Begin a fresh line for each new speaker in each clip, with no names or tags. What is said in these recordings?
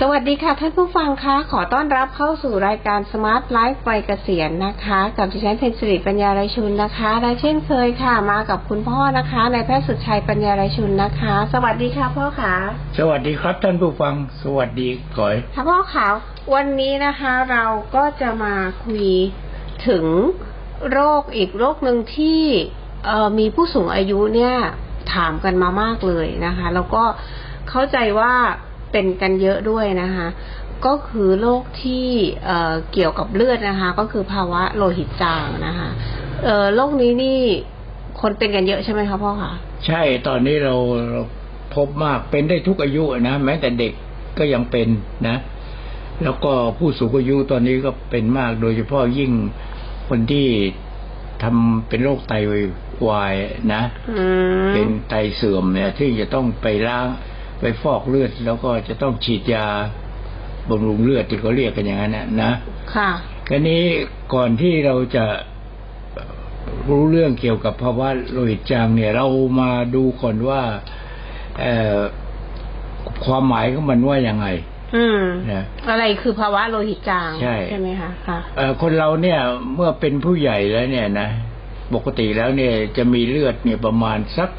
สวัสดีค่ะท่านผู้ฟังคะขอต้อนรับเข้าสู่รายการ Smart Life วัยเกษียณนะคะ กับดิฉันเพนสิริปัญญาไรชุนนะคะ และเช่นเคยค่ะ มากับคุณพ่อนะคะนายแพทย์สุดชัยปัญญาไรชุนนะคะ สวัสดีค่ะพ่อค่ะ
สวัสดีครับท่านผู้ฟัง สวัสดีก่อย
ค่ะพ่อค่ะวันนี้นะคะเราก็จะมาคุยถึงโรคอีกโรคหนึ่งที่เอ่อมีผู้สูงอายุเนี่ยถามกันมามากเลยนะคะ แล้วก็เข้าใจว่า เป็นกันเยอะด้วยนะคะ ก็คือโรคที่เอ่อเกี่ยวกับเลือดนะคะ ก็คือภาวะโลหิตจางนะคะเอ่อโรคนี้นี่คนเป็นกันเยอะใช่ไหมคะพ่อคะ
ใช่ตอนนี้เราเราพบมากเป็นได้ทุกอายุนะแม้แต่เด็กก็ยังเป็นนะ แล้วก็ผู้สูงอายุตอนนี้ก็เป็นมากโดยเฉพาะยิ่งคนที่ทำเป็นโรคไตวายนะ
อืม
เป็นไตเสื่อมเนี่ยที่จะต้องไปล้าง ไปฟอกเลือด แล้วก็จะต้องฉีดยาบำรุงเลือดที่เขาเรียกกันอย่างนั้นนะนะ
ค่ะ
คราวนี้ก่อนที่เราจะรู้เรื่องเกี่ยวกับภาวะโลหิตจางเนี่ย เรามาดูก่อนว่าเอ่อความหมายของมันว่ายังไง
อืม
นะ
อะไรคือภาวะโลหิตจาง
ใช่
ไหมคะค่ะ
เอ่อคนเราเนี่ยเมื่อเป็นผู้ใหญ่แล้วเนี่ยนะปกติแล้วเนี่ยจะมีเลือดเนี่ยประมาณสัก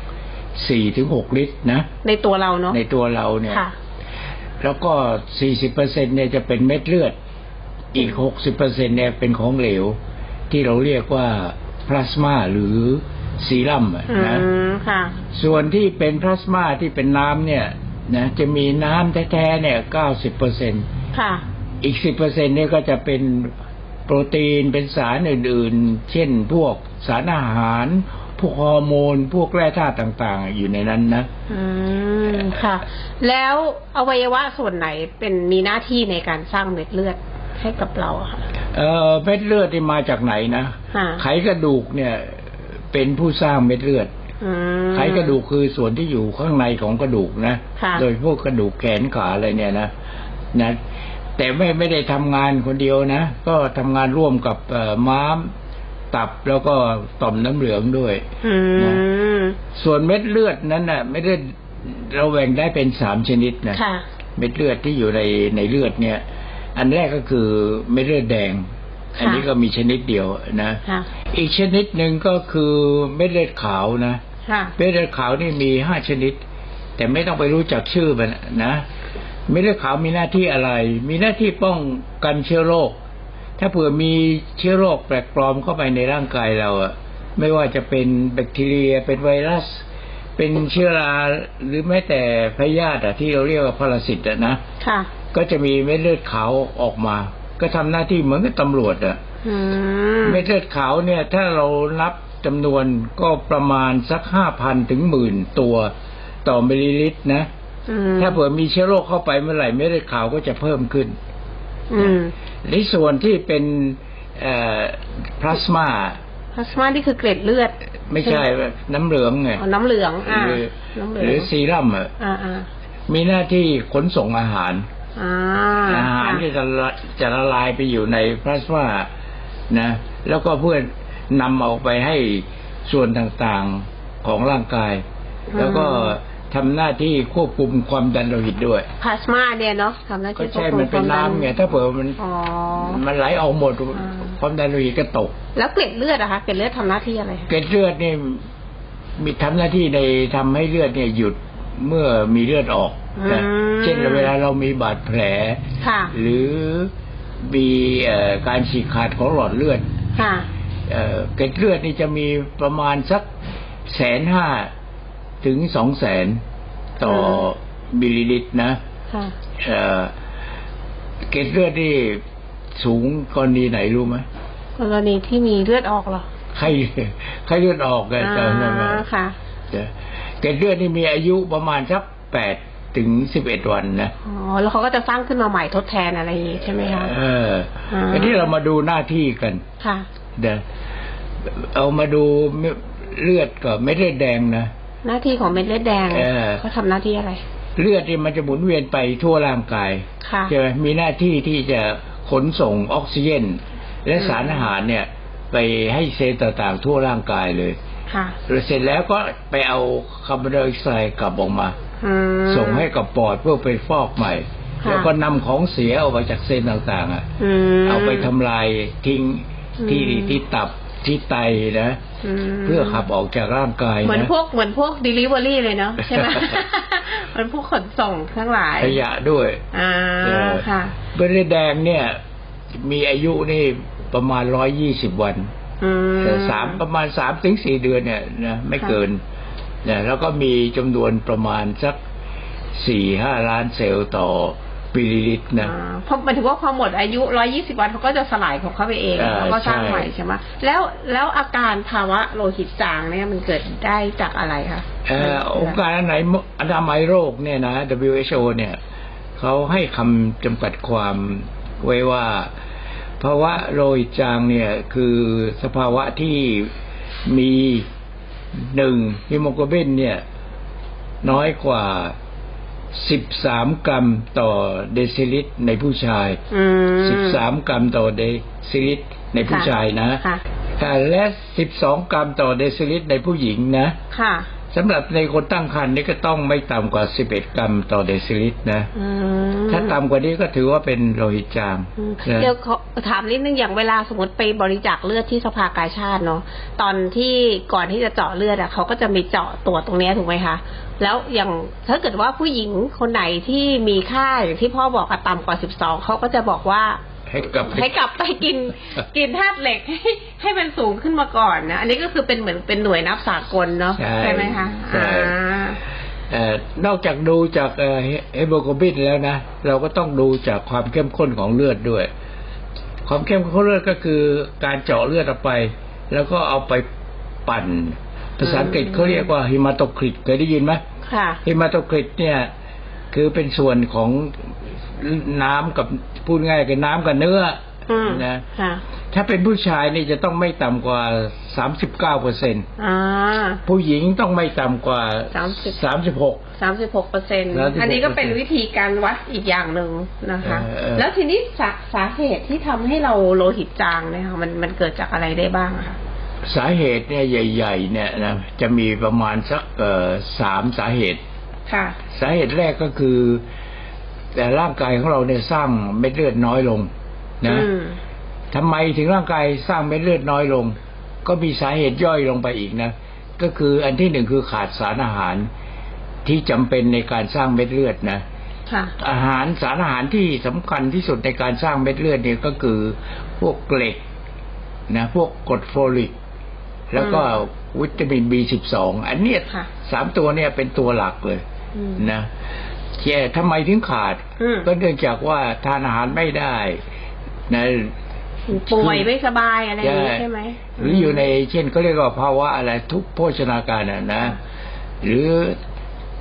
สี่ถึงหกลิตรนะ
ในตัวเราเนาะ
ในตัวเราเนี่ย
ค่ะ
แล้วก็สี่สิบเปอร์เซ็นเนี่ยจะเป็นเม็ดเลือด อีกหกสิบเปอร์เซ็นเนี่ยเป็นของเหลว ที่เราเรียกว่าพลาสมาหรือซีรัมอะ
อื
นะ
มค่ะ
ส่วนที่เป็นพลาสมาที่เป็นน้ำเนี่ยนะจะมีน้ำแท้ๆเนี่ยเก้าสิบเปอร์เซ็น
ค่ะ
อีกสิบเปอร์เซ็นเนี่ยก็จะเป็นโปรตีนเป็นสารอื่นๆ เช่นพวกสารอาหาร พวกฮอร์โมน พวกแร่ธาตุต่างๆ อยู่ในนั้นนะ
อืมค่ะ แล้วอวัยวะส่วนไหนเป็นมีหน้าที่ในการสร้างเม็ดเลือดให้กับเราอะค่ะ
เอ่อเม็ดเลือดที่มาจากไหนนะ
ค่ะ
ไขกระดูกเนี่ย เป็นผู้สร้างเม็ดเลือด
อืม
ไขกระดูกคือส่วนที่อยู่ข้างในของกระดูกนะ
ค่ะ
โดยพวกกระดูกแขนขาอะไรเนี่ยนะนะแต่ไม่ไม่ได้ทำงานคนเดียวนะ ก็ทำงานร่วมกับเอ่อม้าม ตับแล้วก็ต่อมน้ำเหลืองด้วย
อืม
ส่วนเม็ดเลือดนั้นน่ะเม็ดเลือดเราแบ่งได้เป็นสามชนิดนะ
ค่ะ
เม็ดเลือดที่อยู่ในในเลือดเนี่ย อันแรกก็คือเม็ดเลือดแดง
ค่ะ
อันนี้ก็มีชนิดเดียวนะ
ค่ะ
อีกชนิดหนึ่งก็คือเม็ดเลือดขาวนะ
ค่ะ
เม็ดเลือดขาวนี่มีห้าชนิด แต่ไม่ต้องไปรู้จักชื่อมันนะเม็ดเลือดขาวมีหน้าที่อะไร มีหน้าที่ป้องกันเชื้อโรค ถ้าเผื่อมีเชื้อโรคแปลกปลอมเข้าไปในร่างกายเราอะไม่ว่าจะเป็นแบคทีเรีย เป็นไวรัส เป็นเชื้อราหรือแม้แต่พยาธิอะที่เราเรียกว่าพาราสิตอะนะ
ค่ะ
ก็จะมีเม็ดเลือดขาวออกมา ก็ทำหน้าที่เหมือนกับตำรวจอะ
อืม
เม็ดเลือดขาวเนี่ย ถ้าเรานับจำนวนก็ประมาณสักห้าพันถึงหมื่นตัวต่อมิลลิลิตรนะ
อืม
ถ้าเผื่อมีเชื้อโรคเข้าไปเมื่อไหร่เม็ดเลือดขาวก็จะเพิ่มขึ้น
อืม
ในส่วนที่เป็นพลาสมา
พลาสมานี่คือเกล็ดเลือด
ไม่ใช่น้ำเหลืองไง
อ๋อน้ำเหลืองอ่า
หรือ
น้ำเหลื
หรือ
อง
ซีรัมอะ
อ่าอ่า
มีหน้าที่ขนส่งอาหาร
อ่า
อาหารที่จะละจะละลายไปอยู่ในพลาสมานะ แล้วก็เพื่อนำออกไปให้ส่วนต่างๆของร่างกาย แล้วก็ ทำหน้าที่ควบคุมความดันโลหิตด้วย
พลาสมาเนี่ยเนาะทำหน้า
ก็
ที่
ใช่
ควบคุ
มันเป็น
ควาดั
น้ำไงถ้าเผื่อมัน
อ๋อ
มันไหลออกหมด
อ่า
ความดันโลหิตก็ตก
แล้วเกล็ดเลือดอะคะเกล็ดเลือดทำหน้าที่อะไรคะ
เกล็ดเลือดนี่มีทำหน้าที่ในทำให้เลือดเนี่ยหยุดเมื่อมีเลือดออกนะเช่นเวลาเรามีบาดแผล
ค่ะ
หรือมีเอ่อการฉีกขาดของหลอดเลือด
ค่ะ
เอ่อเกล็ดเลือดนี่จะมีประมาณสักแสนห้า ถึงสองแสนต่อมิลลิลิตรนะ
ค่ะ
เอ่อเกล็ดเลือดนี่สูงกรณีไหนรู้ไหม
กรณีที่มีเลือดออกเหรอ
ไข้ไข้เลือดออกเลย
อ่
จำได้ไหมา
ค่ะ
เกล็ดเลือดนี่มีอายุประมาณสักแปดถึงสิบเอ็ดวันนะ
อ๋อแล้วเขาก็จะสร้างขึ้นมาใหม่ทดแทนอะไรอย่างงี้ใช่ไหมคะ
เออ
อ่า
อันนี้เรามาดูหน้าที่กัน
ค่ะ
เดี๋ยวเอามาดูเลือดกับเม็ดเลือดแดงนะ
หน้าที่ของเม็ดเลือดแดง
เออ
เขาทำหน้าที่อะไร
เลือดนี่มันจะหมุนเวียนไปทั่วร่างกาย
ค่ะ
ใช่ไหมมีหน้าที่ที่จะขนส่งออกซิเจนและ
อืม
สารอาหารเนี่ย ไปให้เซลล์ต่างๆ ทั่วร่างกายเลย
ค่ะ
เสร็จแล้วก็ไปเอาคาร์บอนไดออกไซด์กลับออกมา
อืม
ส่งให้กับปอดเพื่อไปฟอกใหม่
ค่ะ
แล้วก็นำของเสียออกมาจากเส้นต่างๆอะ
อืม
เอาไปทำลายทิ้งที่
อืม
ที่ตับ ที่ไตนะ
ม
เพื่อขับออกจากร่างกาย
เหมือน
นะ
พวกเหมือนพวก delivery เลยเนาะใช่ไหมเหมือนพวกขนส่งทั้งหลาย
ขยะด้วย
อ่า
เออ
ค่ะ
เบอร์เรดแดงเนี่ย มีอายุนี่ประมาณร้อยยี่สิบวัน
อืม
แต่สามประมาณสามถึงสี่เดือนเนี่ยนะไม่เกินนะแล้วก็มีจำนวนประมาณสักสี่ห้าล้านเซลล์ต่อ มิลลิลิตรนะ
อ่าเพราะหมายถึงว่าพอหมดอายุ120วันเขาก็จะสลายของเขาไปเอง
เออ
เขาก็สร้าง
ใช่
ใหม่ใช่ไหมแล้วแล้วอาการภาวะโลหิตจางเนี่ยมันเกิดได้จากอะไรคะ
เอ่อองค์การอนามัยอนามัยโรคเนี่ยนะ WHO เนี่ยเขาให้คำจำกัดความไว้ว่าภาวะโลหิตจางเนี่ยคือสภาวะที่มีหนึ่งฮีโมโกลบินเนี่ย น้อยกว่า 13กรัมต่อเดซิลิตรในผู้ชาย
อืม
13กรัมต่อเดซิลิตรในผู้ชายนะ
ค่ะ
อ่าและ12กรัมต่อเดซิลิตรในผู้หญิงนะ
ค่ะ
สำหรับในคนตั้งครรภ์นี่ก็ต้องไม่ต่ำกว่า 11 กรัมต่อเดซิลิตรนะ
อืม
ถ้าต่ำกว่านี้ก็ถือว่าเป็นโลหิตจาง
อืม
นะ
เดี๋ยวขอถามนิดนึงอย่างเวลาสมมติไปบริจาคเลือดที่สภากาชาติเนาะตอนที่ก่อนที่จะเจาะเลือดอะเขาก็จะมีเจาะตรวจตรงเนี้ยถูกไหมคะ แล้วอย่างถ้าเกิดว่าผู้หญิงคนไหนที่มีค่าอย่างที่พ่อบอกอะต่ำกว่าสิบสองเขาก็จะบอกว่า
ให้กลับ
ให้กลับไปกินกินธาตุเหล็กให้ให้มันสูงขึ้นมาก่อนนะอันนี้ก็คือเป็นเหมือนเป็นหน่วยนับสากลเนาะ
ใช่
ไหมคะ
ใช่
อ่า
เอ่อนอกจากดูจากเอ่อเฮโมโกลบินแล้วนะ เราก็ต้องดูจากความเข้มข้นของเลือดด้วย ความเข้มข้นเลือดก็คือการเจาะเลือดออกไป แล้วก็เอาไปปั่น ภาษาอังกฤษเขาเรียกว่าฮิมาโตคริตเคยได้ยินไหม
ค่ะ
ฮิมาโตคริตเนี่ยคือเป็นส่วนของน้ำกับพูดง่ายคือน้ำกับเนื้ออ
อืม
นะ
ค่ะ
ถ้าเป็นผู้ชายนี่จะต้องไม่ต่ำกว่าสามสิบเก้าเปอร์เซ็น
อ่า
ผู้หญิงต้องไม่ต่ำกว่า
30
สามสิบหก
สามสิบหกเปอร์เซ็นต์
36%
อันนี้ก็เป็นวิธีการวัดอีกอย่างหนึ่งนะคะ
เออเออ
แล้วทีนี้สาสาเหตุที่ทำให้เราโลหิตจางเนี่ยค่ะมันมันเกิดจากอะไรได้บ้างอะคะ
สาเหตุเนี่ยใหญ่ ๆ เนี่ยนะจะมีประมาณสักเอ่อสามสาเหตุ
ค่ะ
สาเหตุแรกก็คือ แต่ร่างกายของเราเนี่ยสร้างเม็ดเลือดน้อยลง นะ
อืม
ทำไมถึงร่างกายสร้างเม็ดเลือดน้อยลง ก็มีสาเหตุย่อยลงไปอีกนะก็คืออันที่หนึ่งคือขาดสารอาหารที่จำเป็นในการสร้างเม็ดเลือดนะ
ค่ะ
อาหารสารอาหารที่สำคัญที่สุดในการสร้างเม็ดเลือดเนี่ยก็คือพวกเหล็กนะ พวกกรดโฟลิก แล้วก็วิตามิน B12 อันเนี้ย
ค่ะ
สามตัวเนี่ยเป็นตัวหลักเลย
อืม
นะแย่ทำไมถึงขาด
อืม
ก็เนื่องจากว่าทานอาหารไม่ได้นะ
ป่วยไม่สบายอะไรอย่างนี้ใช่ไหม
หรืออยู่ในเช่นเขาเรียกว่าภาวะอะไรทุกโภชนาการน่ะนะหรือ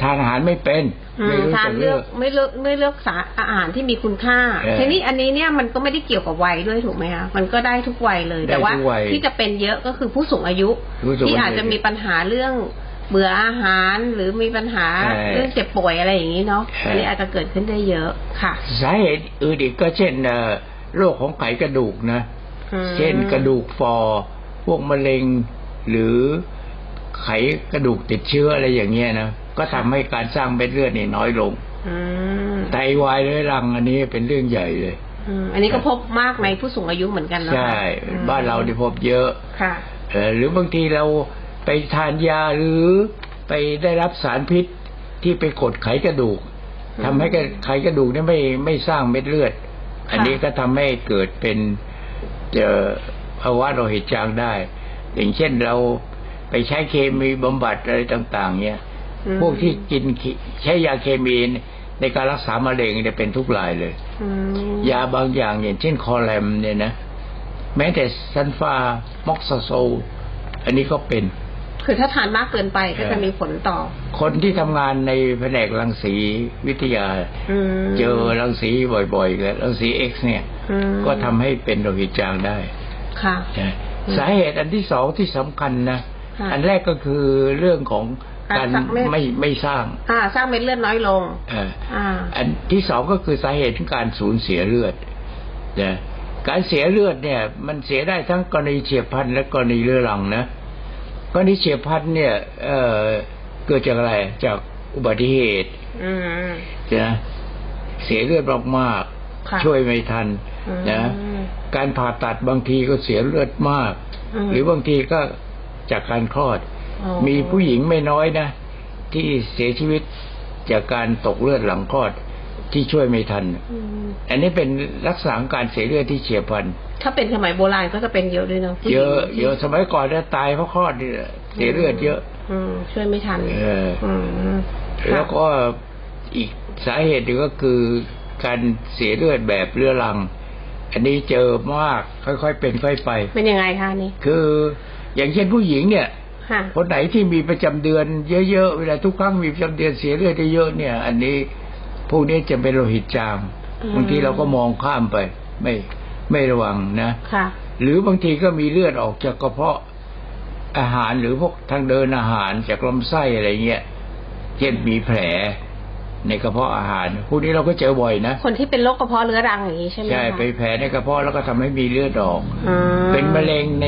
ทานอาหารไม่เป็น
อืม
ไม่รู้
ทาน
จะ
เลื
เลื
อ
อกก
ไม่เลือกไม่เลือกสารอาหารที่มีคุณค่า
เออ
ทีนี้อันนี้เนี่ยมันก็ไม่ได้เกี่ยวกับวัยด้วยถูกไหมคะมันก็ได้ทุกวัยเลย
ได้
แต่ว่า
ทุกวัย
ที่จะเป็นเยอะก็คือผู้สูงอายุ
ผู้สูงอายุ
ที่อาจจะมีปัญหาเรื่องเบื่ออาหารหรือมีปัญหา
ใช่
เรื่องเจ็บป่วยอะไรอย่างนี้เนาะ
ใช่
อันนี้อาจจะเกิดขึ้นได้เยอะค่ะ
สาเหตุอื่นอีกก็เช่นเอ่อโรคของไขกระดูกนะ
อืม
เช่นกระดูกฟอ พวกมะเร็ง หรือ ไขกระดูกติดเชื้ออะไรอย่างเงี้ยนะก็ทำให้การสร้างเม็ดเลือดนี่น้อยลง
อืม
ไตวายเรื้อรังอันนี้เป็นเรื่องใหญ่เลย
อืมอันนี้ก็พบมากในผู้สูงอายุเหมือนกันเนาะ
ใช่
อืม
บ้านเราได้พบเยอะ
ค่ะ
เอ่อหรือบางทีเราไปทานยาหรือไปได้รับสารพิษที่ไปกดไขกระดูก
อืม
ทำให้ไขกระดูกเนี่ยไม่ไม่สร้างเม็ดเลือด
ค่ะ
อันนี้ก็ทำให้เกิดเป็นเอ่อภาวะโลหิตจางได้ อย่างเช่นเรา ไปใช้เคมีบำบัดอะไรต่าง ๆ เนี่ย
อืม
พวกที่กินเคใช้ยาเคมีในการรักษามะเร็งเนี่ยเป็นทุกรายเลย
อืม
ยาบางอย่างอย่างเช่นคอแลมเนี่ยนะแม้แต่ซันฟาม็อกซาโซลอันนี้ก็เป็น
คือถ้าทานมากเกินไปก็จะมีผลต่อ
คนที่ทำงานในแผนกรังสีวิทยา
อืม
เจอรังสีบ่อยๆกับรังสีเอ็กซ์เนี่ย
อืม
ก็ทำให้เป็นโลหิตจางได้
ค่ะ
นะ
อืม
สาเหตุอันที่สองที่สำคัญนะ
ค่ะ
อันแรกก็คือเรื่องของการ
การสร้างเม็ด
ไม่ไม่สร้าง
อ่า สร้างเม็ดเลือดน้อยลง
เออ
อ่า
อันที่สองก็คือสาเหตุของการสูญเสียเลือดนะการเสียเลือดเนี่ย มันเสียได้ทั้งกรณีเฉียบพลันและกรณีเรื้อรังนะกรณีเฉียบพลันเนี่ยเอ่อเกิดจากอะไรจากอุบัติเหตุ
อืม
นะเสียเลือดมาก
ค่ะ
ๆช่วยไม่ทัน
อืม
นะการผ่าตัดบางทีก็เสียเลือดมาก
ม
หรือบางทีก็ จากการคลอด
อ๋อ
มีผู้หญิงไม่น้อยนะ ที่เสียชีวิตจากการตกเลือดหลังคลอดที่ช่วยไม่ทัน
อืม
อันนี้เป็นลักษณะของการเสียเลือดที่เฉียบพลัน
ถ้าเป็นสมัยโบราณก็จะเป็นเยอะด้วยเนาะผู้หญิ
เย
ง
อะเยอะสมัยก่อนเนี่ยตายเพราะคลอดนี่แหละเสียเลือดเยอะ
อืมช่วยไม่ทัน
เออ
อืมค่ะ
แล้วก็อีกสาเหตุหนึ่งก็คือการเสียเลือดแบบเรื้อรัง อันนี้เจอมากค่อยๆเป็นค่อยไป
เป็นยังไงคะอันนี่
คือ อย่างเช่นผู้หญิงเนี่ย
ค่ะ
คนไหนที่มีประจำเดือนเยอะๆเวลาทุกครั้งมีประจำเดือนเสียเลือดเยอะๆเนี่ย อันนี้พวกนี้จะเป็นโลหิตจาง
อืม
บางทีเราก็มองข้ามไป ไม่ไม่ระวังนะ
ค่ะ
หรือบางทีก็มีเลือดออกจากกระเพาะอาหารหรือพวกทางเดินอาหารจากลำไส้อะไรเงี้ยเช่นมีแผล ในกระเพาะอาหารพวกนี้เราก็เจอบ่อยนะ
คนที่เป็นโรคกระเพาะเรื้อรังอย่างนี้ใช่ไหม
ใช่
คะ
ไปแผลในกระเพาะแล้วก็ทำให้มีเลือดออก
อ่า
เป็นมะเร็งใน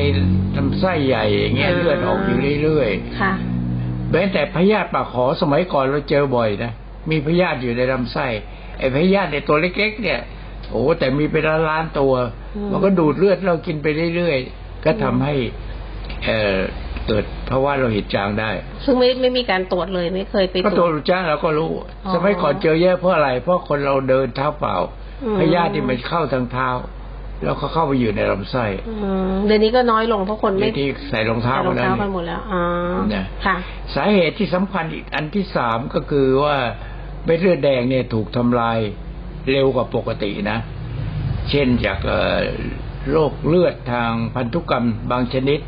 ลำไส้ใหญ่อย่างเงี้ย
อ่า
เลือดออกอยู่เรื่อย
ค่ะ
ๆแม้แต่พยาธิปากขอสมัยก่อนเราเจอบ่อยนะมีพยาธิอยู่ในลำไส้ไอ้พยาธิในตัวเล็ก ๆ เนี่ยโอ้แต่มีเป็นล้านๆตัว
อืม
มันก็ดูดเลือดเรากินไปเรื่อยๆก็ทำให้ เอ่อ เกิดภาวะโลหิตจางได้
ซึ่งไม่ไม่มีการตรวจเลยไม่เคยไป
ก็
ตร
ตัว
วจ
รู้จ้างเราก็รู้
อ๋อ
สมัยก่อนเจอเยอะเพราะอะไร เพราะคนเราเดินเท้าเปล่า
อืม
พยาธิที่มันเข้าทางเท้า แล้วก็เข้าไปอยู่ในลำไส้
อืมเดี๋ยวนี้ก็น้อยลงเพราะคน
ใน
ไม่
ที่ใส่รองเท้า
ใส่รอง
แล้ว
เท้า
เนี่
กัน
ย
หมดแล้วอ๋อ
นะ
ค่ะ
สาเหตุที่สำคัญอีกอันที่สามก็คือว่าเม็ดเลือดแดงเนี่ยถูกทำลายเร็วกว่าปกตินะ เช่นจากเอ่อโรคเลือดทางพันธุกรรมบางชนิด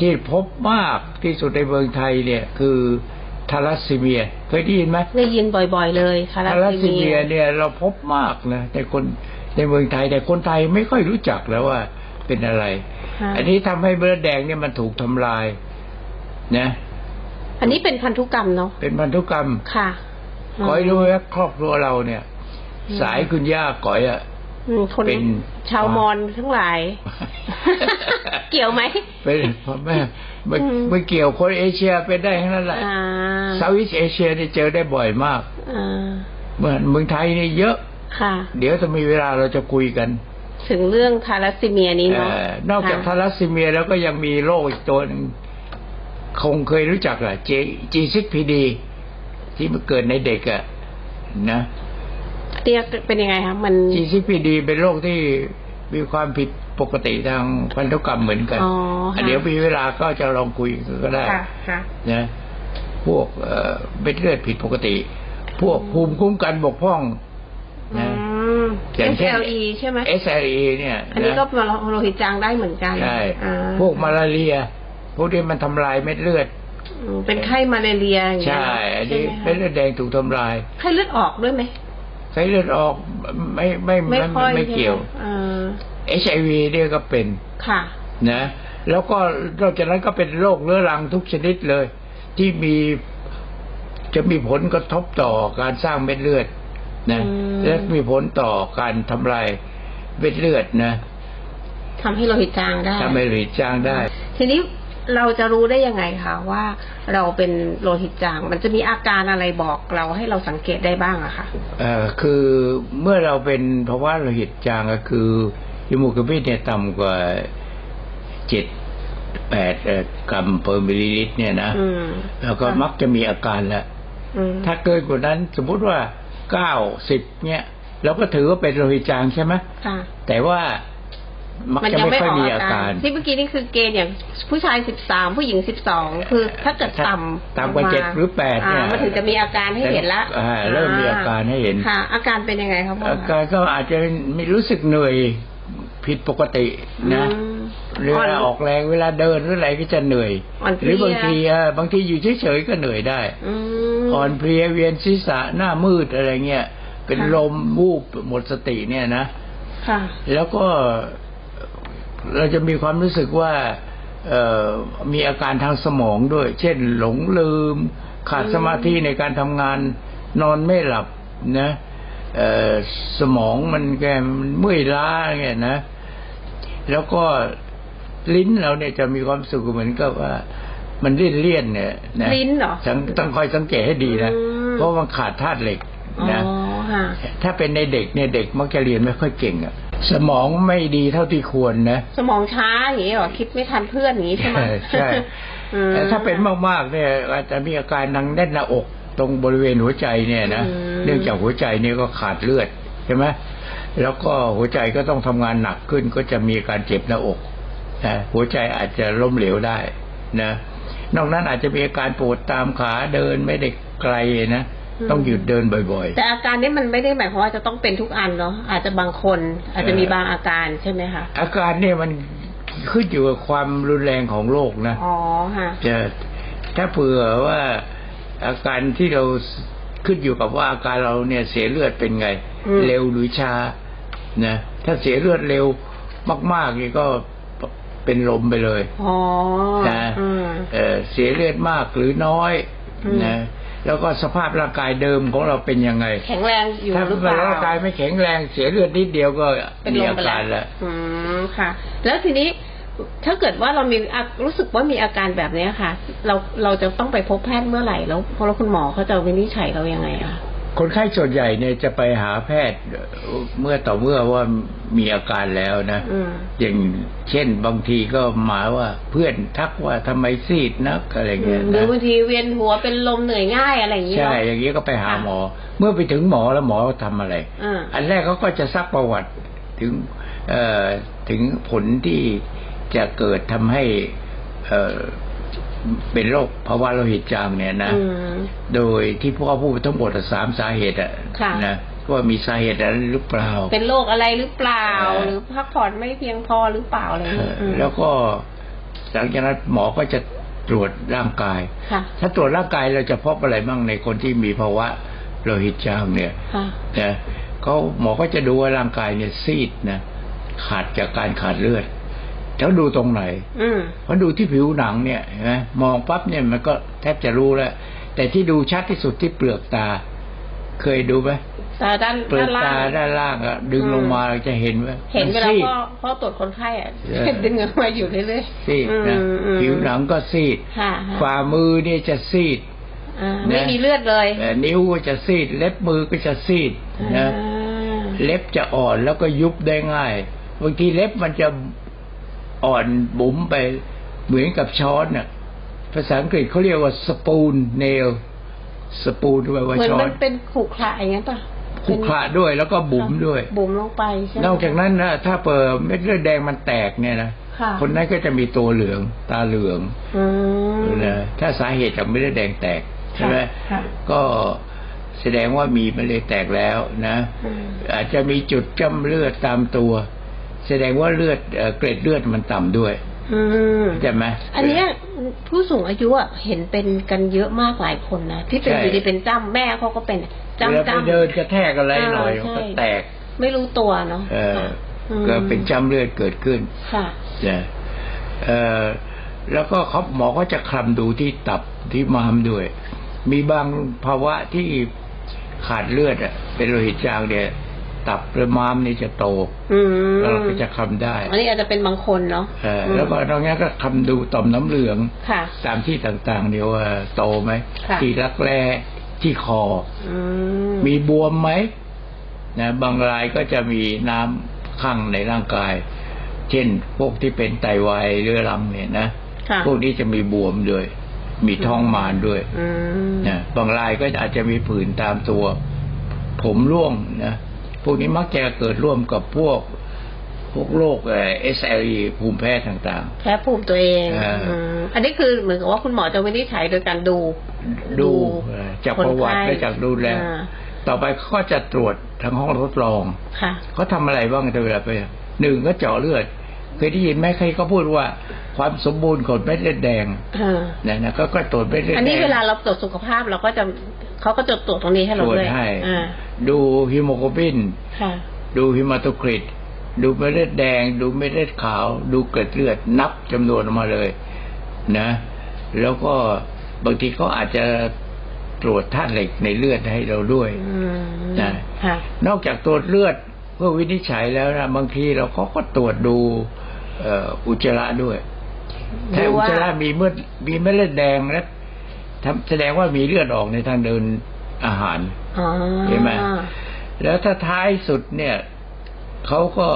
ที่พบมากที่สุดในเมืองไทยเนี่ยคือทาลัสซีเมีย เคยได้ยินไหม
ได้ยินบ่อยๆ เลยคา
ทาลัสซีเมียเนี่ยเราพบมากนะในคนในเมืองไทยแต่คนไทยไม่ค่อยรู้จักแล้วว่าเป็นอะไร
ค่ะ
อันนี้ทำให้เลือดแดงเนี่ยมันถูกทำลายนะ
อันนี้เป็นพันธุกรรมเนาะ
เป็นพันธุกรรม
ค่ะ
ก้อยรู้ไหมครอบครัวเราเนี่ย
อืม
สายคุณย่าก้อยอะ
อืมคน
เป็น
ชาวมอญทั้งหลาย เกี่ยวไหม
เป็นพ่อแม่ไม่
อืม
ไม่เกี่ยวคนเอเชียเป็นได้ทั้งนั้นแหละ
อ่า
เซาท์อีสเอเชียนี่เจอได้บ่อยมาก
อ่า
เหมือนเมืองไทยนี่เยอะ
ค่ะ
เดี๋ยวจะมีเวลาเราจะคุยกัน
ถึงเรื่องทาลัสซีเมียนี้
เอ
เนาะ
อนอกจาก
ค่ะ
ทาลัสซีเมียแล้วก็ยังมีโรคอีกตัวหนึงคงเคยรู้จักอะเจจีซิกพีดี ที่มันเกิดในเด็กอะนะ
เรียกเป็นยังไงคะมัน
จีซิกพีดีเป็นโรคที่มีความผิด ปกติทางพันธุกรรมเหมือนกัน
อ๋อค่ะะ
เดี๋ยวมีเวลาก็จะลองคุยก็ได้
ค่ะค่ะ
นะพวกเอ่อเม็ดเลือดผิดปกติ พวกภูมิคุ้มกันบกพร่อง
อื
นะ
ม
อย่างเช่น
SLE ใช่ไหม
SLE เนี่ย
อันนี้ก็
นะ
โลหิตจางได้เหมือนกัน
ใช่
อ่า
พวกมาลาเรีย พวกที่มันทำลายเม็ดเลือด
อืมเป็นไข้มาเลเรียอย่างเงี้ย
ใช่อันนี้
ใช่ไหม
เม็ด
คะ
เลือดแดงถูกทำลาย
ไข้เลือดออกด้วยไหม
ไข้เลือดออกไม่ไม่
ไม่
ไม่
ค่อย
ไม่เกี่ยว
ใช่ไหมอ่า
HIV เนี่ยก็เป็น
ค่ะ
นะแล้วก็นอกจากนั้นก็เป็นโรคเรื้อรังทุกชนิดเลย ที่มีจะมีผลกระทบต่อการสร้างเม็ดเลือดนะ
อืม
และมีผลต่อการทำลายเม็ดเลือดนะ
ทำให้โลหิตจางได้
ทำให้โลหิตจางได้
ทีนี้เราจะรู้ได้ยังไงคะว่าเราเป็นโลหิตจาง มันจะมีอาการอะไรบอกเราให้เราสังเกตได้บ้างอะค่ะ
เอ่อคือเมื่อเราเป็นภาวะโลหิตจางก็คือ ฮิโมโกลบินเนี่ยต่ำกว่าเจ็ดแปดกรัมเปอร์มิลลิลิตรเนี่ยนะ
อืม
แล้วก็มักจะมีอาการแล้ว
อืม
ถ้าเกินกว่านั้นสมมุติว่าเก้าสิบเนี่ยเราก็ถือว่าเป็นโลหิตจางใช่ไหม
ค่ะ
แต่ว่ามัก
มัน
จะ
ยัง
ไม่
ไม่
ค่อย
ออก
มี
อา
อา
การ
การ
ที่เมื่อกี้นี่คือเกณฑ์อย่างผู้ชายสิบสามผู้หญิงสิบสองคือถ้าเกิดต่ำ
ต่ำกว่า
ลงม
เจ็ดหรือแปดเนี่ย
อ่ามันถึงจะมีอาการให้เห็นละ
อ่าเริ่มมีอาการให้เห็น
ค่ะอาการเป็นยังไงครับพ่อ
อาการก็อาจจะไม่รู้สึกเหนื่อย ผิดปกตินะ
อืม
เวลาออกแรงเวลาเดินหรืออะไรก็จะเหนื่อย
อ่อนเพลีย
หรือบางทีเอ่อบางทีอยู่เฉยๆก็เหนื่อยได้
อืม
อ่อนเพลียเวียนศีรษะหน้ามืดอะไรเงี้ยเป็น
ค่ะ
ลมวูบหมดสติเนี่ยนะ
ค่ะ
แล้วก็เราจะมีความรู้สึกว่าเอ่อมีอาการทางสมองด้วย เช่นหลงลืม ขาดสมาธิในการทำงานนอนไม่หลับนะเอ่อสมองมันแกมันเมื่อยล้าเงี้ยนะ แล้วก็ลิ้นเราเนี่ยจะมีความสุขเหมือนกับว่า มันเลี่ยนเลี่ยนๆเนี่ยนะ
ลิ้นเหรอ
สังต้องคอยสังเกตให้ดีนะ
อืม
เพราะมันขาดธาตุเหล็กนะ
อ๋อค่ะ
ถ้าเป็นในเด็กเนี่ยเด็กมักจะเรียนไม่ค่อยเก่งอะสมองไม่ดีเท่าที่ควรนะ
สมองช้าอย่างนี้เหรอคิดไม่ทันเพื่อนอย่างนี้ใช่ไหม
ใช่
อืม
แต่ถ้าเป็นมากๆเนี่ยอาจจะมีอาการดังแน่นหน้าอกตรงบริเวณหัวใจเนี่ยนะ
อืม
เนื่องจากหัวใจเนี่ยก็ขาดเลือดใช่ไหม แล้วก็หัวใจก็ต้องทำงานหนักขึ้นก็จะมีอาการเจ็บหน้าอกนะหัวใจอาจจะล้มเหลวได้นะนอกนั้นอาจจะมีอาการปวดตามขาเดินไม่ได้ไกลนะต้องหยุดเดินบ่อย
แต่อาการนี้มันไม่ได้หมายความว่าจะต้องเป็นทุกอันเนาะอาจจะบางคน อาจจะมีบางอาการใช่ไหมคะ
ๆอาการเนี่ยมันขึ้นอยู่กับความรุนแรงของโรคนะ
อ๋อค่ะ
จะถ้าเผื่อว่าอาการที่เราขึ้นอยู่กับว่าอาการเราเนี่ยเสียเลือดเป็นไง
อืม
เร็วหรือช้านะถ้าเสียเลือดเร็วมากๆนี่ก็เป็นลมไปเลย
อ๋อ
นะ
อืม
เอ่อเสียเลือดมากหรือน้อย
อืม
นะแล้วก็สภาพร่างกายเดิมของเราเป็นยังไง
แข็งแรงอยู่
ถ้า
หรือเปล่า
ร่างกายไม่แข็งแรงเสียเลือดนิดเดียวก็
เป็น
มี
ลม
อา
ไป
การ
แล้
แล้วว
อืมค่ะ แล้วทีนี้ถ้าเกิดว่าเรามีอารู้สึกว่ามีอาการแบบเนี้ยค่ะ เราเราจะต้องไปพบแพทย์เมื่อไหร่แล้วเพราะคุณหมอเขาจะวินิจฉัยเรายังไงอะ
คนไข้ส่วนใหญ่เนี่ยจะไปหาแพทย์เมื่อต่อเมื่อว่ามีอาการแล้วนะ
อืม
อย่างเช่นบางทีก็หมายว่าเพื่อนทักว่าทำไมซีดนักอะไรเงี้ย
หรือ
นะ
บางทีเวียนหัวเป็นลมเหนื่อยง่ายอะไรอย่างเงี้ย
ใช่
เนาะ
อย่างนี้ก็ไปหา
ค่ะ
หมอ เมื่อไปถึงหมอแล้วหมอทำอะไร
อ่า
อันแรกเขาก็จะซักประวัติถึงเอ่อถึงผลที่จะเกิดทำให้เอ่อ เป็นโรคภาวะโลหิตจางเนี่ยนะ
อืม
โดยที่พวกเขาพูดทั้งหมดอะสามสาเหตุอะ
ค่ะ
นะว่ามีสาเหตุอะไรหรือเปล่า
เป็นโรคอะไรหรือเปล่า
เออ
หรือพักผ่อนไม่เพียงพอหรือเปล่าอะไรอย่าง
เอ
เงี้ย
อ
อืม
แล้วก็หลังจากนั้นหมอก็จะตรวจร่างกาย
ค่ะ
ถ้าตรวจร่างกายเราจะพบอะไรบ้างในคนที่มีภาวะโลหิตจางเนี่ย
ค่ะ
นะเขาหมอก็จะดูว่าร่างกายเนี่ยซีดนะขาดจากการขาดเลือด แล้วดูตรงไหน
อืม
เพราะดูที่ผิวหนังเนี่ยเห็นไหมมองปั๊บเนี่ยมันก็แทบจะรู้แล้ว แต่ที่ดูชัดที่สุดที่เปลือกตา เคยดูไหม
ตาด้าน
เปลือ
ด้ากนล่า
ตางด้านล่างอะดึง
อืม
ลงมาเราจะเห็นว่า
เห็นเว
มั
ลา
ซีด
พ่อพ่อตรวจคนไข้อะ
เออ
ดึงออกมาอยู่เรื่อยๆ
ซีดนะ
อืมอืม
ผิวหนังก็ซีด
ค่ะ
ฝ่ามือเนี่ยจะซีด
อ่า
นะ
ไม่มีเลือดเลย
เอ่อนิ้วก็จะซีด เล็บมือก็จะซีดนะ
อ่า
เล็บจะอ่อนแล้วก็ยุบได้ง่ายบางทีเล็บมันจะ อ่อนบุ๋มไปเหมือนกับช้อนน่ะ ภาษาอังกฤษเขาเรียกว่าสปูนเนลสปูนแปลว่า
เหมือน
ช้อ
มันนเป็นขรุขระอย่างเงี้ยป่ะ
ขรุขระด้วยแล้วก็บุ๋มด้วย
บุ๋มลงไปใช่ไหม
นอกจากนั้นนะถ้าเปิดเม็ดเลือดแดงมันแตกเนี่ยนะ
ค่ะ
คนนั้นก็จะมีตัวเหลืองตาเหลือง
อืม
นะถ้าสาเหตุจากเม็ดเลือดแดงแตกใช่ไหม
ค่ะ
ก็แสดงว่ามีเม็ดเลือดแตกแล้วนะ
อืม
อาจจะมีจุดจ้ำเลือดตามตัว แสดงว่าเลือดเอ่อเกร็ดเลือดมันต่ำด้วย
อืม
ใช่ไหม
อันเนี้ยผู้สูงอายุอะเห็นเป็นกันเยอะมากหลายคนนะที่เป็น
ใช่
อยู่ดีเป็นจ้ำแม่เขาก็เป็น
เวลา
จ้ำ
ไป
จ้ำ
เดินกระแทกอะไรหน่อย
อ่า
มันก็
ใช่
แตก
ไม่รู้ตัวเนาะ
เออ
ค่ะอืม
ก็เป็นจ้ำเลือดเกิดขึ้น
ค่ะ
นะเอ่อแล้วก็เขาหมอก็จะคลำดูที่ตับที่ม้ามด้วย มีบางภาวะที่ขาดเลือดอะเป็นโลหิตจางเนี่ย ตับหรือม้ามนี่จะโต
อืม
แล้วเราก็จะคลำได้
อันนี้อาจจะเป็นบางคนเนาะ
เออ
ม
แล้วก็ตรงนี้ก็คำดูต่อมน้ำเหลือง
ค่ะ
ตามที่ต่างๆเนี่ยว่าโตไหม
ค่ะ
ที่รักแร้ที่คอ
อืม
มีบวมไหมนะบางรายก็จะมีน้ำข้างในร่างกาย เช่นพวกที่เป็นไตวายเรื้อรังเนี่ยนะ
ค่ะ
พวกนี้จะมีบวมด้วย มีท้องมานด้วย
อืม
นะบางรายก็อาจจะมีผื่นตามตัว ผมร่วงนะพ วกนี้มักจะเกิดร่วมกับพวกพวกโรคเอ่อ SLE ภูมิแพ้ต่างๆ
แพ้ภูมิตัวเอง
อ่า
อืมอันนี้คือเหมือนกับว่าคุณหมอจะวินิจฉัยโดยการดู
ดูเอ่อจากประวัติ
คนไข้
และจากดูแล
อ่า
ต่อไปเขาก็จะตรวจทางห้องทดลอง
ค่ะ
เขาทำอะไรบ้างในเวลาไปหนึ่งก็เจาะเลือด เคยได้ยินไหมใครก็พูดว่าความสมบูรณ์ของเม็ดเลือดแดง
อ่า
นะนะก็ก็ตรวจเม็ดเลือดแดง
อันนี้เวลาเราตรวจสุขภาพเราก็จะเขาก็จะตรวจตรงนี้ให้
ต
เรา
รวจ
ด้วย
ให้
อ่า
ดูฮิโมโกลบิน
ค่ะ
ดูฮิมาโตคริตดูเม็ดเลือดแดง ดูเม็ดเลือดขาว ดูเกล็ดเลือดนับจำนวนออกมาเลย นะ แล้วก็บางทีเขาอาจจะตรวจธาตุเหล็กในเลือดให้เราด้วย
อืม
นะ
ค่ะ
นอกจากตรวจเลือดเพื่อวินิจฉัยแล้วนะบางทีเราก็ก็ตรวจดูเอ่ออุจจาระด้วยถ้า
ดู
อุจ
ว่า
จาระมีเมื่อมีเม็ดเลือดแดงแล้วทำแสดงว่ามีเลือดออกในทางเดินอาหาร
อ๋อ
เห็นไหมแล้วถ้าท้ายสุดเนี่ยเขาก็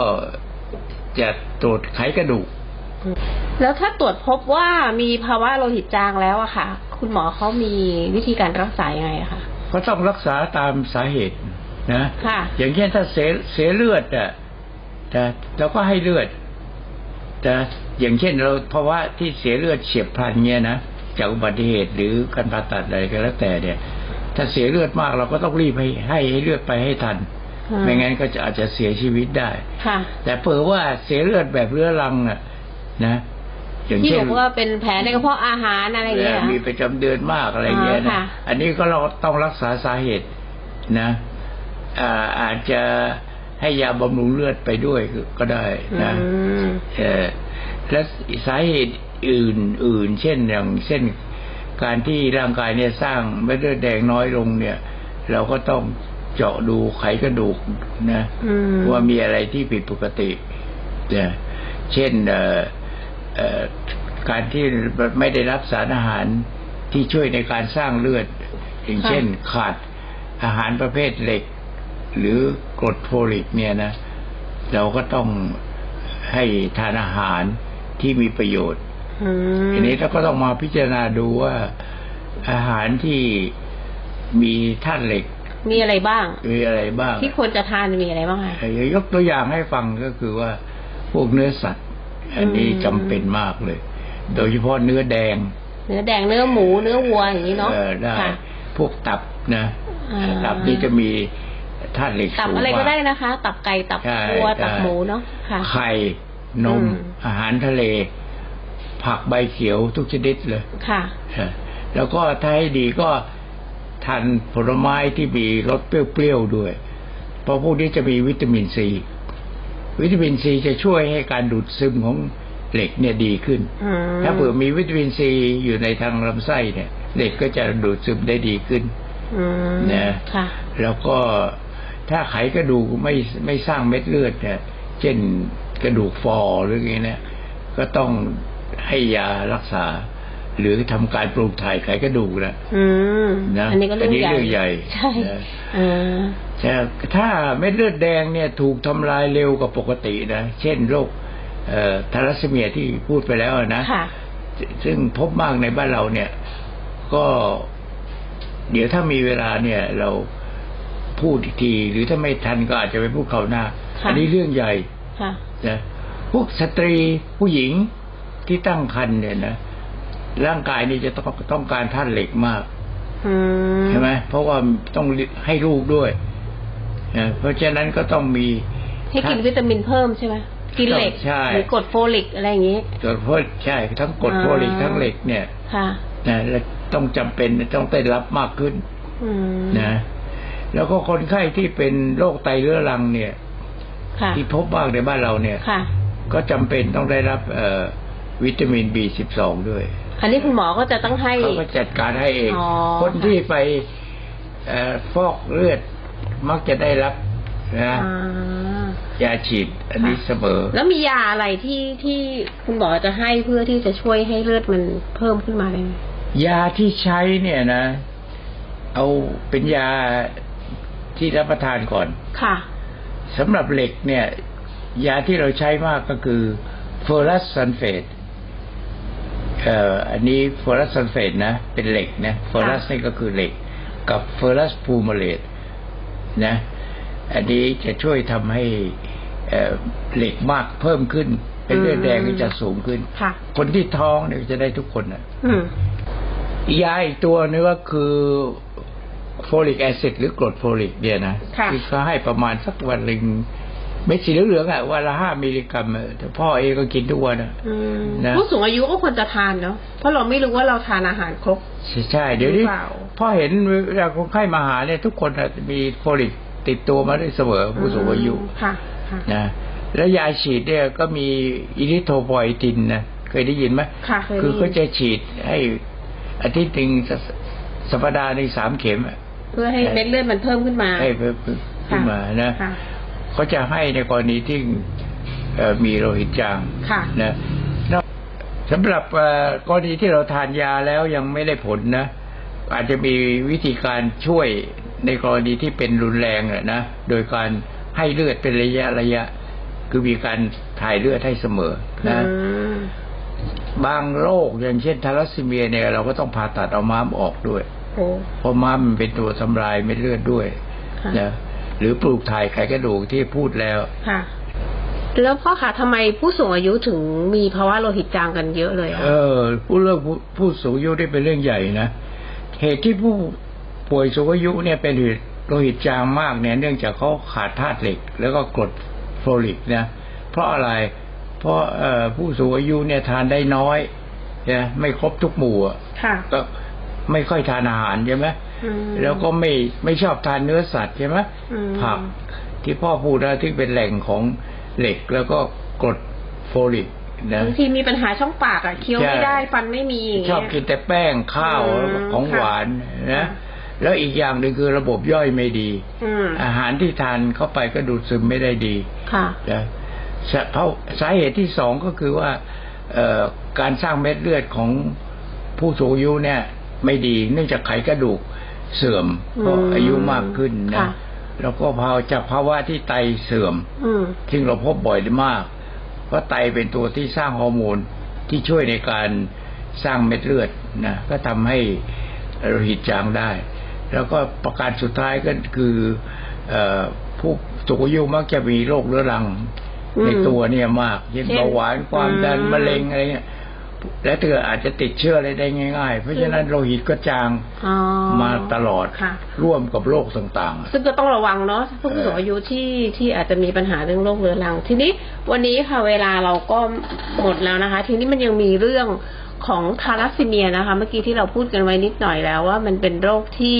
จะตรวจไขกระดูก
แล้วถ้าตรวจพบว่ามีภาวะโลหิตจางแล้วอะค่ะ คุณหมอเขามีวิธีการรักษายังไงอะคะ
ก็ต้องรักษาตามสาเหตุนะ
ค่ะ
อย่างเช่นถ้าเสียเสียเลือดอะแต่เราก็ให้เลือด แต่อย่างเช่นเราภาวะที่เสียเลือดเฉียบพลันเงี้ยนะจากอุบัติเหตุหรือการผ่าตัดอะไรก็แล้วแต่เนี่ย ถ้าเสียเลือดมากเราก็ต้องรีบให้ให้ให้เลือดไปให้ทัน
อืม
ไม่งั้นก็จะอาจจะเสียชีวิตได้
ค่ะ
แต่เผื่อว่าเสียเลือดแบบเรื้อรังอะ นะอย่าง
ที่
เช่
บ
น
อกว่าเป็นแผลในกระเพาะอาหารอะไรอย่างเงี้ยเหรอ
มีประจำเดือนมากอะไรเงี้ย
อ๋อ
นะ
ค่ะ
อันนี้ก็เราต้องรักษาสาเหตุนะอ่าอาจจะ ให้ยาบำรุงเลือดไปด้วยก็ได้นะ
อืม
เออและสาเหตุอื่นอื่นเช่นอย่างเช่นการที่ร่างกายเนี่ยสร้างเม็ดเลือดแดงน้อยลงเนี่ย เราก็ต้องเจาะดูไขกระดูกนะ
อืม
ว่ามีอะไรที่ผิดปกติเนี่ยเช่นเอ่อเอ่อการที่ไม่ได้รับสารอาหารที่ช่วยในการสร้างเลือด อย่างเช่นขาดอาหารประเภทเหล็ก หรือกรดโฟลิกเนี่ยนะ เราก็ต้องให้ทานอาหารที่มีประโยชน์
อืม
ทีนี้เราก็ต้องมาพิจารณาดูว่า อาหารที่มีธาตุเหล็ก
มีอะไรบ้าง
มีอะไรบ้าง
ที่ควรจะทานมีอะไรบ้างคะ
เอ่อยกตัวอย่างให้ฟังก็คือว่า พวกเนื้อสัตว์ อันนี้
อืม
จำเป็นมากเลย โดยเฉพาะเนื้อแดง
เนื้อแดงเนื้อหมูเนื้อวัวอย่างนี้เนาะ
เออได้
ค่ะ
พวกตับนะ
อ่า
ตับนี่จะมี ธาตุเหล็ก
ตับ
สูง
อะไรก็
มาก
ได้นะคะ ตับไก่ตับ
ใช่
วัว
ใช่
ตับหมูเนาะค่ะ
ไข่นม
อืม
อาหารทะเล ผักใบเขียวทุกชนิดเลย
ค่ะ
เออแล้วก็ถ้าให้ดีก็ทานผลไม้ที่มีรสเปรี้ยวๆด้วย เพราะพวกนี้จะมีวิตามินซี วิตามินซีจะช่วยให้การดูดซึมของเหล็กเนี่ยดีขึ้น
อืม
ถ้าเผื่อมีวิตามินซีอยู่ในทางลำไส้เนี่ย เหล็กก็จะดูดซึมได้ดีขึ้น
อืม
นะ
ค่ะ
แล้วก็ ถ้าไขกระดูกไม่ไม่สร้างเม็ดเลือดเนี่ยเช่นกระดูกฟอหรือไงเนี่ยก็ต้องให้ยารักษา หรือทำการปลูกถ่ายไขกระดูกนะ
อืม
นะ
อันนี้ก็เรื่อง
อันนี้
ใหญ่
เรื่องใหญ่
ใช่
นะ
อ่า
แต่ถ้าเม็ดเลือดแดงเนี่ยถูกทำลายเร็วกว่าปกตินะเช่นโรคเอ่อทาลัสซีเมียที่พูดไปแล้วนะ
ค่ะ
ซึ่งพบมากในบ้านเราเนี่ย ก็ เดี๋ยวถ้ามีเวลาเนี่ยเรา พูดอีกทีหรือถ้าไม่ทันก็อาจจะไปพูดคราวหน้า
ค่ะ
อันี้เรื่องใหญ่
ค่ะ
นะพวกสตรีผู้หญิงที่ตั้งครรภ์เนี่ยนะร่างกายนี่จะต้องต้องการธาตุเหล็กมาก
อืม
ใช่ไหมเพราะว่าต้องให้ลูกด้วยนะเพราะฉะนั้นก็ต้องมี
ให้กินวิตามินเพิ่มใช่ไหมกินเหล็ก
ใช่
หรือกรดโฟลิกอะไรอย่างนี้
ตัวโพดใช่ทั้งกรด
อ่า
โฟลิกทั้งเหล็กเนี่ย
ค่ะ
นะและต้องจำเป็นต้องได้รับมากขึ้น
อืม
นะ แล้วก็คนไข้ที่เป็นโรคไตเรื้อรังเนี่ย
ค่ะ
ที่พบมากในบ้านเราเนี่ย
ค่ะ
ก็จำเป็นต้องได้รับเอ่อวิตามิน B12 ด้วย
อันนี้คุณหมอก็จะต้องให้
เขาก็จัดการให้เอง
อ๋อ
คนที่ไปเอ่อฟอกเลือดมักจะได้รับนะ
อ่ายา
ฉีดอันนี้
ค่ะ
เสมอ
แล้วมียาอะไรที่ที่คุณหมอจะให้เพื่อที่จะช่วยให้เลือดมันเพิ่มขึ้นมาได้ไหม
ยาที่ใช้เนี่ยนะ เอาเป็นยา ที่รับประทานก่อน
ค่ะ
สำหรับเหล็กเนี่ย ยาที่เราใช้มากก็คือเฟอรัสซัลเฟตเอ่ออันนี้เฟอรัสซัลเฟตนะ เป็นเหล็กนะเฟอรัสนี่ก็คือเหล็ก กับเฟอรัสพูมาเลตนะ อันนี้จะช่วยทำให้เอ่อเหล็กมากเพิ่มขึ้น เป็นเลือดแดงก็จะสูงขึ้น
ค่ะ
คนที่ท้องเนี่ยจะได้ทุกคนนะ
อืม
ยาอีกตัวนึงก็คือ โฟลิกแอซิดหรือกรดโฟลิกเนี่ยนะ
ค่ะ
ที่เขาให้ประมาณสักวันหนึ่งเม็ดสีเหลืองๆอะวันละห้ามิลลิกรัมอะแต่พ่อเองก็กินทุกวันอะ
อืม
นะ
ผู้สูงอายุก็ควรจะทานเนาะเพราะเราไม่รู้ว่าเราทานอาหารครบ
ใช่ใช่เดี๋ยวนี้
หรือเปล่า
พ่อเห็นเวลาคนไข้มาหาเนี่ยทุกคนอะมีโฟลิกติดตัวมาได้เสมอผู้สูงอายุ
ค่ะค่ะ
นะแล้วยาฉีดเนี่ยก็มีอิริโทรพอยตินนะเคยได้ยินไหม
ค่ะเคยได้ยิน
คือเขาจะฉีดให้อาทิตย์หนึ่งสัปสัปดาห์หนึ่งสามเข็มอะ
เพื่อให้เม็ดเลือดมันเพิ่มขึ้นมา
ให้เพิ่มขึ้นมานะ
ค่ะ
เขาจะให้ในกรณีที่เอ่อมีโลหิตจาง
ค่ะ
นะนอกสำหรับเอ่อกรณีที่เราทานยาแล้วยังไม่ได้ผลนะ อาจจะมีวิธีการช่วยในกรณีที่เป็นรุนแรงอะนะโดยการให้เลือดเป็นระยะระยะ คือมีการถ่ายเลือดให้เสมอนะ
อืม
บางโรคอย่างเช่นทาลัสซีเมียเนี่ยเราก็ต้องผ่าตัดเอาม้ามออกด้วย
โอ้
เพราะม้ามมันเป็นตัวทำลายเม็ดเลือดด้วย
ค่ะ
นะหรือปลูกถ่ายไขกระดูกที่พูดแล้ว
ค่ะแล้วพ่อคะทำไมผู้สูงอายุถึงมีภาวะโลหิตจางกันเยอะเลยอะ
เออผู้เรื่องผู้ผู้สูงอายุได้เป็นเรื่องใหญ่นะเหตุที่ผู้ป่วยสูงอายุเนี่ยเป็นเหตุโลหิตจางมากเนี่ยเนื่องจากเขาขาดธาตุเหล็ก แล้วก็กรดโฟลิกนะเพราะอะไร เพราะเอ่อผู้สูงอายุเนี่ยทานได้น้อยนะไม่ครบทุกหมู่อะ
ค่ะ
ก็ ไม่ค่อยทานอาหารใช่ไหม
อืม
แล้วก็ไม่ไม่ชอบทานเนื้อสัตว์ใช่ไหม
อืม
ผักที่พ่อพูดนะที่เป็นแหล่งของเหล็กแล้วก็กรดโฟลิกนะ
บางทีมีปัญหาช่องปากอะเคี้ยว
ใช่
ไม่ได้ฟันไม่มีอย่าง
ช
เงี้
อบ
ย
กินแต่แป้งข้าว
อืม
แล้วก็ของ
ค่ะ
หวาน
ค่ะ
นะแล้วอีกอย่างหนึ่งคือระบบย่อยไม่ดี
อืม
อาหารที่ทานเข้าไปก็ดูดซึมไม่ได้ดี
ค่ะ
นะสาเพราะสาเหตุที่สองก็คือว่าเอ่อการสร้างเม็ดเลือดของผู้สูงอายุเนี่ย ไม่ดี เนื่องจากไขกระดูกเสื่อมเพราะ
อืม
อายุมากขึ้นนะ
ค่ะ
แล้วก็ภาวะจากภาวะที่ไตเสื่อม
อืม
ซึ่งเราพบบ่อยมาก เพราะไตเป็นตัวที่สร้างฮอร์โมนที่ช่วยในการสร้างเม็ดเลือดนะก็ทำให้โลหิตจางได้ แล้วก็ประการสุดท้ายก็คือเออผู้สูงอายุมักจะมีโรคเรื้อรัง
อืม
ในตัวเนี่ยมากเช่น
เช่น
เบาหวานความดัน
อืม
มะเร็งอะไรเงี้ย และเธออาจจะติดเชื้ออะไรได้ง่ายๆ เพราะฉะนั้นโลหิตก็จาง
อ๋อ
มาตลอด
ค่ะ
ร่วมกับโรคต่างๆ
ซึ่งก็ต้องระวังเนาะผู้สูงอายุที่ที่อาจจะมีปัญหาเรื่องโรคเรื้อรัง ทีนี้วันนี้ค่ะเวลาเราก็หมดแล้วนะคะ ทีนี้มันยังมีเรื่องของทาลัสซีเมียนะคะ เมื่อกี้ที่เราพูดกันไว้นิดหน่อยแล้วว่ามันเป็นโรคที่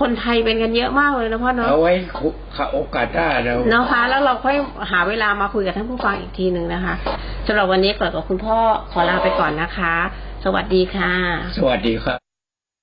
คนไทยเป็นกันเยอะมากเลยนะพ่อเนาะ
เอาไว้คุโอกาสหน้าเรา
นะคะแล้วเราค่อยหาเวลามาคุยกับท่านผู้ฟังอีกทีหนึ่งนะคะสำหรับวันนี้ก่อนกับคุณพ่อขอลาไปก่อนนะคะ สวัสดีค่ะ
สวัสดีครับ